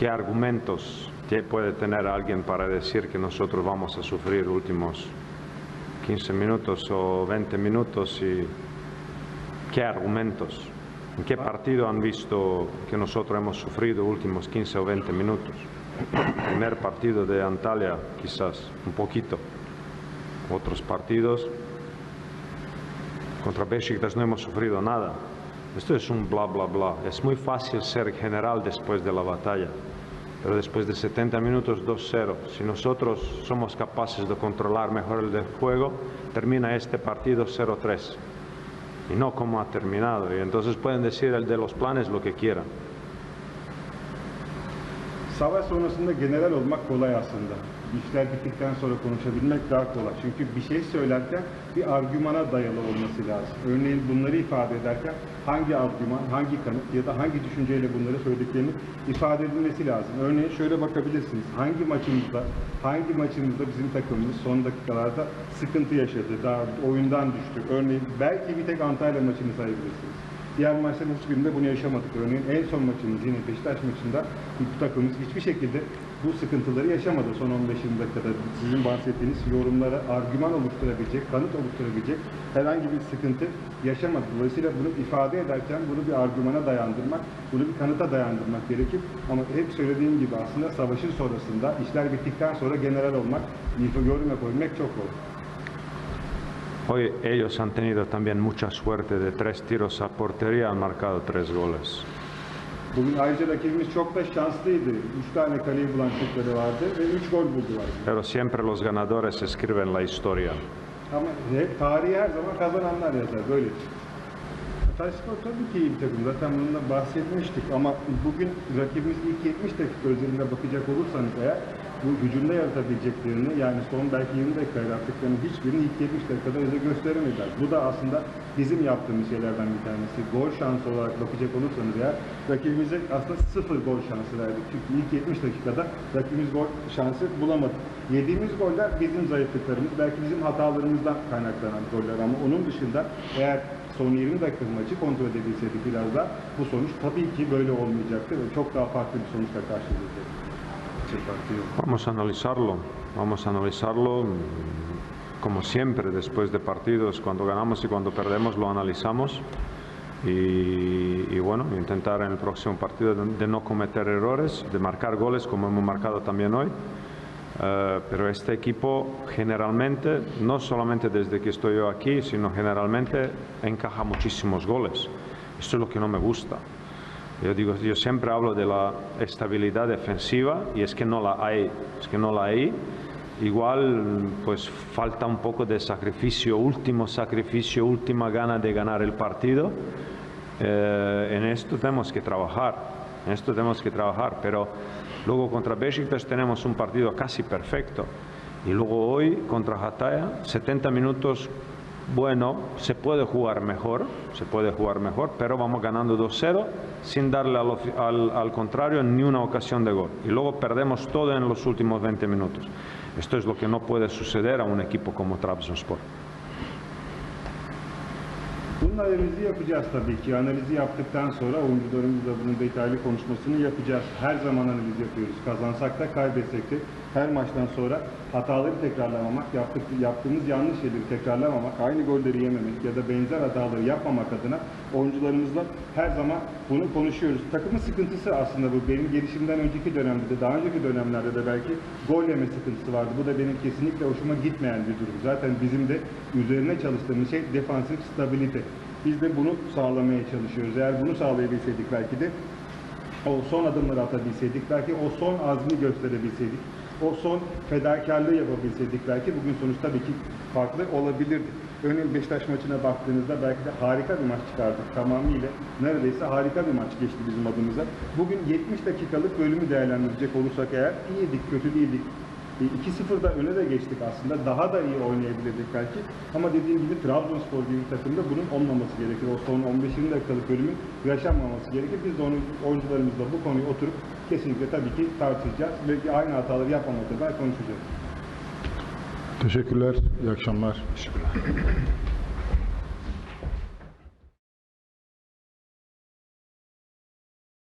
¿Qué argumentos puede tener alguien para decir que nosotros vamos a sufrir últimos 15 minutos o 20 minutos? Y ¿Qué argumentos? ¿En qué partido han visto que nosotros hemos sufrido últimos 15 o 20 minutos? Primer partido de Antalya, quizás, un poquito. Otros partidos, contra Besiktas no hemos sufrido nada. Esto es un bla, bla, bla. Es muy fácil ser general después de la batalla, pero después de 70 minutos 2-0, si nosotros somos capaces de controlar mejor el del juego, termina este partido 0-3. Y no como ha terminado. Y entonces pueden decir el de los planes lo que quieran. Savaş sonrasında general olmak kolay aslında. İşler bittikten sonra konuşabilmek daha kolay. Çünkü bir şey söylerken bir argümana dayalı olması lazım. Örneğin bunları ifade ederken hangi argüman, hangi kanıt ya da hangi düşünceyle bunları söylediklerini ifade edilmesi lazım. Örneğin şöyle bakabilirsiniz. Hangi maçımızda, hangi maçımızda bizim takımımız son dakikalarda sıkıntı yaşadı, daha oyundan düştü. Örneğin belki bir tek Antalya maçını sayabilirsiniz. Diğer maçların hiçbirinde bunu yaşamadık. Örneğin en son maçımız yine Beşiktaş maçında bu takımımız hiçbir şekilde bu sıkıntıları yaşamadı son 15-20 dakikada. Sizin bahsettiğiniz yorumlara argüman oluşturabilecek, kanıt oluşturabilecek herhangi bir sıkıntı yaşamadı. Dolayısıyla bunu ifade ederken bunu bir argümana dayandırmak, bunu bir kanıta dayandırmak gerekir. Ama hep söylediğim gibi aslında savaşın sonrasında, işler bittikten sonra general olmak, yorum yapabilmek çok kolay. Hoy ellos han tenido también mucha suerte de tres tiros a portería, han marcado tres goles. Bugün ayrıca rakibimiz çok da şanslıydı. Üç tane kaleyi bulan şutları vardı ve üç gol buldular. Pero siempre los ganadores escriben la historia. Ama hep tarihi her zaman kazananlar yazar. Böyle. Hatayspor tabii ki iyi bir takım. Zaten bununla bahsetmiştik ama bugün rakibimiz ilk 70 dakika özelinde bakacak olursanız eğer bu hücumda yaratabileceklerini yani son belki 20 dakika yarattıklarını hiçbirini ilk 70 dakikada bize gösteremediler. Bu da aslında bizim yaptığımız şeylerden bir tanesi. Gol şansı olarak bakacak olursanız eğer rakibimize aslında sıfır gol şansı verdik. Çünkü ilk 70 dakikada rakibimiz gol şansı bulamadı. Yediğimiz goller bizim zayıflıklarımız, belki bizim hatalarımızdan kaynaklanan goller ama onun dışında eğer son 20 dakika maçı kontrol edebilseydik biraz daha bu sonuç tabii ki böyle olmayacaktı ve çok daha farklı bir sonuçla karşılaşacaktı. Yok. Vamos a analizarlo, vamos a analizarlo mm, como siempre después de partidos, cuando ganamos y cuando perdemos lo analizamos y, bueno, intentar en el próximo partido de, de no cometer errores, de marcar goles como hemos marcado también hoy. Eh, pero este equipo generalmente, no solamente desde que estoy yo aquí, sino generalmente encaja muchísimos goles. Esto es lo que no me gusta. Yo digo, yo siempre hablo de la estabilidad defensiva y es que no la hay, es que no la hay. Igual pues falta un poco de sacrificio, último sacrificio, última gana de ganar el partido. Eh, en esto tenemos que trabajar, en esto tenemos que trabajar, pero luego contra Besiktas tenemos un partido casi perfecto y luego hoy contra Hataya 70 minutos bueno, se puede jugar mejor, se puede jugar mejor, pero vamos ganando 2-0 sin darle al, al- al contrario ni una ocasión de gol. Y luego perdemos todo en los últimos 20 minutos. Esto es lo que no puede suceder a un equipo como Trabzonspor. Bunun analizi yapacağız tabii ki. Analizi yaptıktan sonra oyuncularımızla bunun detaylı konuşmasını yapacağız. Her zaman analiz yapıyoruz. Kazansak da kaybetsek de her maçtan sonra hataları tekrarlamamak, yaptık, yaptığımız yanlış şeyleri tekrarlamamak, aynı golleri yememek ya da benzer hataları yapmamak adına oyuncularımızla her zaman bunu konuşuyoruz. Takımın sıkıntısı aslında bu. Benim gelişimden önceki dönemde de, daha önceki dönemlerde de belki gol yeme sıkıntısı vardı. Bu da benim kesinlikle hoşuma gitmeyen bir durum. Zaten bizim de üzerine çalıştığımız şey defansif stabilite. Biz de bunu sağlamaya çalışıyoruz. Eğer bunu sağlayabilseydik belki de o son adımları atabilseydik, belki o son azmi gösterebilseydik, o son fedakarlığı yapabilseydik belki bugün sonuç tabii ki farklı olabilirdi. Örneğin Beşiktaş maçına baktığınızda belki de harika bir maç çıkardık tamamıyla. Neredeyse harika bir maç geçti bizim adımıza. Bugün 70 dakikalık bölümü değerlendirecek olursak eğer iyiydik, kötü değildik. E, 2-0'da öne de geçtik aslında. Daha da iyi oynayabilirdik belki. Ama dediğim gibi Trabzonspor gibi bir takımda bunun olmaması gerekir. O son 15-20 dakikalık bölümün yaşanmaması gerekir. Biz de onu oyuncularımızla bu konuyu oturup kesinlikle tabii ki tartışacağız. Ve aynı hataları yapmamak adına konuşacağız. Teşekkürler. İyi akşamlar.